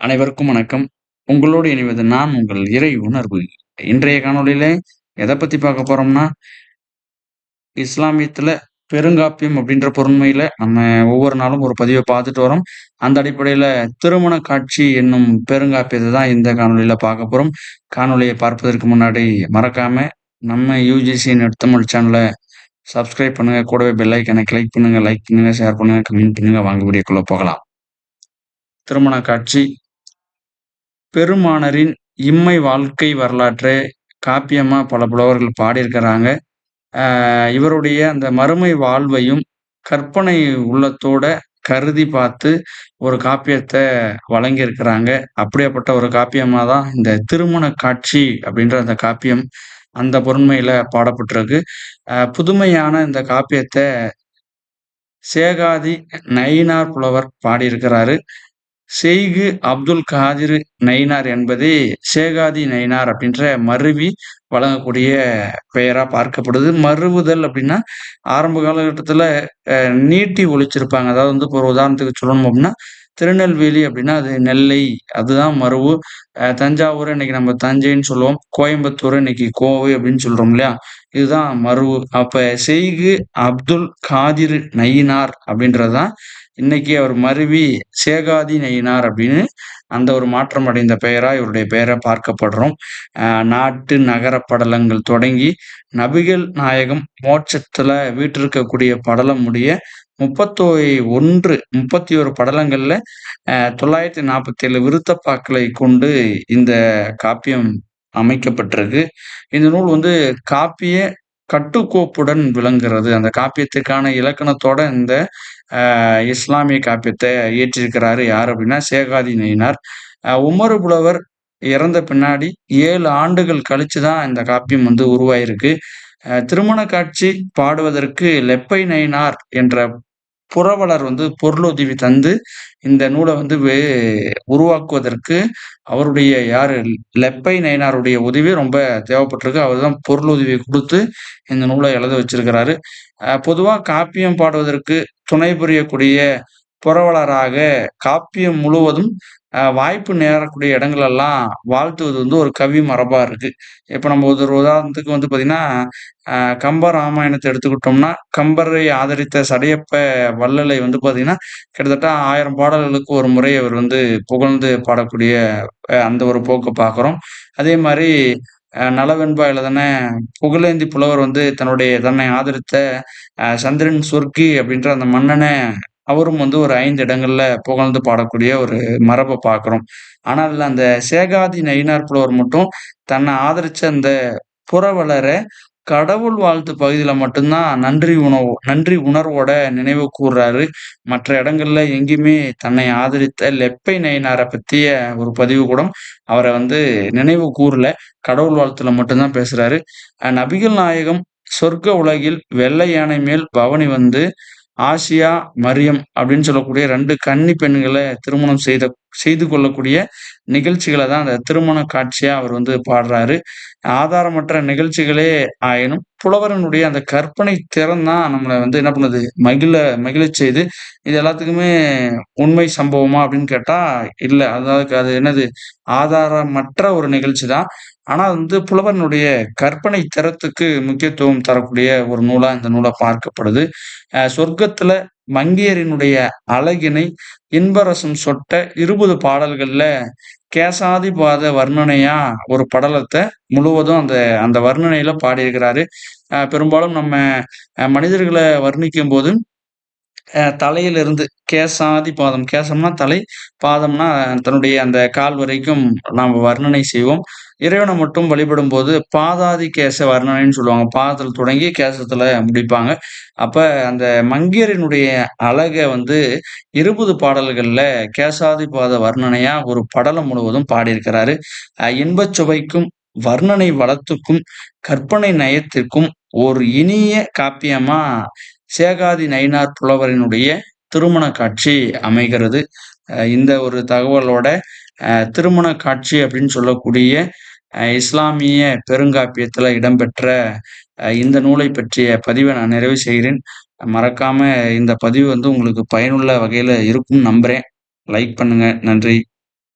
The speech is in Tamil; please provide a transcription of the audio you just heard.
அனைவருக்கும் வணக்கம். உங்களோடு இணைவது நான் உங்கள் இறை உணர்வு. இன்றைய காணொளியில எதை பத்தி பார்க்க போறோம்னா, இஸ்லாமியத்துல பெருங்காப்பியம் அப்படின்ற பொறுமையில நம்ம ஒவ்வொரு நாளும் ஒரு பதிவை பார்த்துட்டு வரோம். அந்த அடிப்படையில திருமண காட்சி என்னும் பெருங்காப்பியத்தை தான் இந்த காணொலியில பார்க்க போறோம். காணொலியை பார்ப்பதற்கு முன்னாடி மறக்காம நம்ம யூஜிசி நெட் சேனலை சப்ஸ்கிரைப் பண்ணுங்க. கூடவே பெல் ஐக்கனை கிளிக் பண்ணுங்க, லைக் பண்ணுங்க, ஷேர் பண்ணுங்க, கமெண்ட் பண்ணுங்க. வாங்க வீடியோக்குள்ள போகலாம். திருமண காட்சி பெருமானரின் இம்மை வாழ்க்கை வரலாற்றை காப்பியமாக பல புலவர்கள் பாடியிருக்கிறாங்க. இவருடைய அந்த மறுமை வாழ்வையும் கற்பனை உள்ளத்தோட கருதி பார்த்து ஒரு காப்பியத்தை வழங்கியிருக்கிறாங்க. அப்படியாப்பட்ட ஒரு காப்பியமாக தான் இந்த திருமண காட்சி அப்படின்ற அந்த காப்பியம் அந்த பொருண்மையில பாடப்பட்டிருக்கு. புதுமையான இந்த காப்பியத்தை சேகாதி நயினார் புலவர் பாடியிருக்கிறாரு. செய்கு அப்துல் காதிர் நயினார் என்பதே சேகாதி நயினார் அப்படின்ற மருவி வழங்கக்கூடிய பெயரா பார்க்கப்படுது. மருவுதல் அப்படின்னா, ஆரம்ப காலகட்டத்துல நீட்டி ஒழிச்சிருப்பாங்க அதாவது வந்து இப்போ ஒரு உதாரணத்துக்கு சொல்லணும் அப்படின்னா, திருநெல்வேலி அப்படின்னா அது நெல்லை. அதுதான் மருவு. தஞ்சாவூர் இன்னைக்கு நம்ம தஞ்சைன்னு சொல்லுவோம். கோயம்புத்தூர் இன்னைக்கு கோவை அப்படின்னு சொல்றோம் இல்லையா? இதுதான் மருவு. அப்ப செய்கு அப்துல் காதிர் நயினார் அப்படின்றது தான் இன்னைக்கு அவர் மருவி சேகாதி நயினார் அப்படின்னு அந்த ஒரு மாற்றம் அடைந்த பெயராக இவருடைய பெயரை பார்க்கப்படுறோம். நாட்டு நகர படலங்கள் தொடங்கி நபிகள் நாயகம் மோட்சத்துல வீட்டிருக்கக்கூடிய படலம் முடிய 31 31 படலங்கள்ல அ 947 விருத்தப்பாக்களை கொண்டு இந்த காப்பியம் அமைக்கப்பட்டிருக்கு. இந்த நூல் வந்து காப்பிய கட்டுக்கோப்புடன் விளங்குகிறது. அந்த காப்பியத்துக்கான இலக்கணத்தோட இந்த இஸ்லாமிய காப்பியத்தை இயற்றியிருக்கிறாரு யார் அப்படின்னா, சேகாதி நயினார். உமர் புலவர் இறந்த பின்னாடி ஏழு ஆண்டுகள் கழிச்சு தான் இந்த காப்பியம் வந்து உருவாயிருக்கு. திருமண காட்சி பாடுவதற்கு லெப்பை நயினார் என்ற புரவலர் வந்து பொருளுதவி தந்து இந்த நூலை வந்து வே உருவாக்குவதற்கு அவருடைய யாரு லெப்பை நயனாருடைய உதவி ரொம்ப தேவைப்பட்டிருக்கு. அவர் தான் பொருளுதவி கொடுத்து இந்த நூலை எழுத வச்சிருக்கிறாரு. பொதுவாக காப்பியம் பாடுவதற்கு துணை புரியக்கூடிய புரவலராக காப்பியம் முழுவதும் வாய்ப்பு நேரக்கூடிய இடங்களெல்லாம் வாழ்த்துவது வந்து ஒரு கவி மரபாக இருக்குது இப்போ நம்ம ஒரு உதாரணத்துக்கு வந்து பார்த்தீங்கன்னா, கம்ப ராமாயணத்தை எடுத்துக்கிட்டோம்னா, கம்பரை ஆதரித்த சடையப்ப வள்ளலை வந்து பார்த்தீங்கன்னா, கிட்டத்தட்ட ஆயிரம் பாடல்களுக்கு ஒரு முறை அவர் வந்து புகழ்ந்து பாடக்கூடிய அந்த ஒரு போக்கை பார்க்குறோம். அதே மாதிரி நலவெண்பாயில் தானே புகழேந்தி புலவர் வந்து தன்னுடைய தன்னை ஆதரித்த சந்திரன் சொர்க்கி அப்படின்ற அந்த மன்னனை அவரும் வந்து ஒரு ஐந்து இடங்கள்ல புகழ்ந்து பாடக்கூடிய ஒரு மரபை பார்க்குறோம். ஆனால் அந்த சேகாதி நயினார் புலவர் மட்டும் தன்னை ஆதரிச்ச அந்த புறவளரை கடவுள் வாழ்த்து பகுதியில் மட்டும் தான் நன்றி உணவு நன்றி உணர்வோட நினைவு கூறுறாரு மற்ற இடங்கள்ல எங்கேயுமே தன்னை ஆதரித்த லெப்பை நயினாரை பற்றிய ஒரு பதிவு கூட அவரை வந்து நினைவு கூறல கடவுள் வாழ்த்துல மட்டும்தான் பேசுறாரு. நபிகள் நாயகம் சொர்க்க உலகில் வெள்ளை யானை மேல் பவனி வந்து ஆசியா, மரியம் அப்படின்னு சொல்லக்கூடிய ரெண்டு கன்னி பெண்களை திருமணம் செய்த செய்து கொள்ளக்கூடிய நிகழ்ச்சிகளை தான் அந்த திருமண காட்சியா அவர் வந்து பாடுறாரு. ஆதாரமற்ற நிகழ்ச்சிகளே ஆயினும், புலவரினுடைய அந்த கற்பனை திறன் தான் நம்மளை வந்து என்ன பண்ணுது, மகிழ மகிழ செய்து இது எல்லாத்துக்குமே உண்மை சம்பவமா அப்படின்னு கேட்டா, இல்லை அதாவது அது என்னது ஆதாரமற்ற ஒரு நிகழ்ச்சி தான். ஆனால் வந்து புலவனுடைய கற்பனை திறத்துக்கு முக்கியத்துவம் தரக்கூடிய ஒரு நூலாக இந்த நூலை பார்க்கப்படுது. சொர்க்கத்தில் மங்கியரினுடைய மங்கையரினுடைய அழகினை இன்பரசம் சொட்ட இருபது பாடல்களில் கேசாதிபாத வர்ணனையா ஒரு படலத்தை முழுவதும் அந்த அந்த வர்ணனையில பாடியிருக்கிறாரு. பெரும்பாலும் நம்ம மனிதர்களை வர்ணிக்கும் வர்ணிக்கும்போது, தலையிலிருந்து கேசாதி பாதம். கேசம்னா தலை, பாதம்னா தன்னுடைய அந்த கால் வரைக்கும் நாம வர்ணனை செய்வோம். இறைவனை மட்டும் வழிபடும் போது பாதாதி கேச வர்ணனைன்னு சொல்லுவாங்க. பாதத்தில் தொடங்கி கேசத்துல முடிப்பாங்க. அப்ப அந்த மங்கையரினுடைய அழகை வந்து 20 பாடல்கள்ல கேசாதிபாத வர்ணனையா ஒரு படலம் முழுவதும் பாடியிருக்கிறாரு. இன்பச் சுவைக்கும், வர்ணனை வளத்துக்கும், கற்பனை நயத்திற்கும் ஒரு இனிய காப்பியமா சேகாதி நயினார் புலவரினுடைய திருமண காட்சி அமைகிறது. இந்த ஒரு தகவலோட திருமண காட்சி அப்படின்னு சொல்லக்கூடிய இஸ்லாமிய பெருங்காப்பியத்தில் இடம்பெற்ற இந்த நூலை பற்றிய பதிவை நான் நிறைவு செய்கிறேன். மறக்காம இந்த பதிவு வந்து உங்களுக்கு பயனுள்ள வகையில் இருக்கும்னு நம்புகிறேன் லைக் பண்ணுங்க. நன்றி.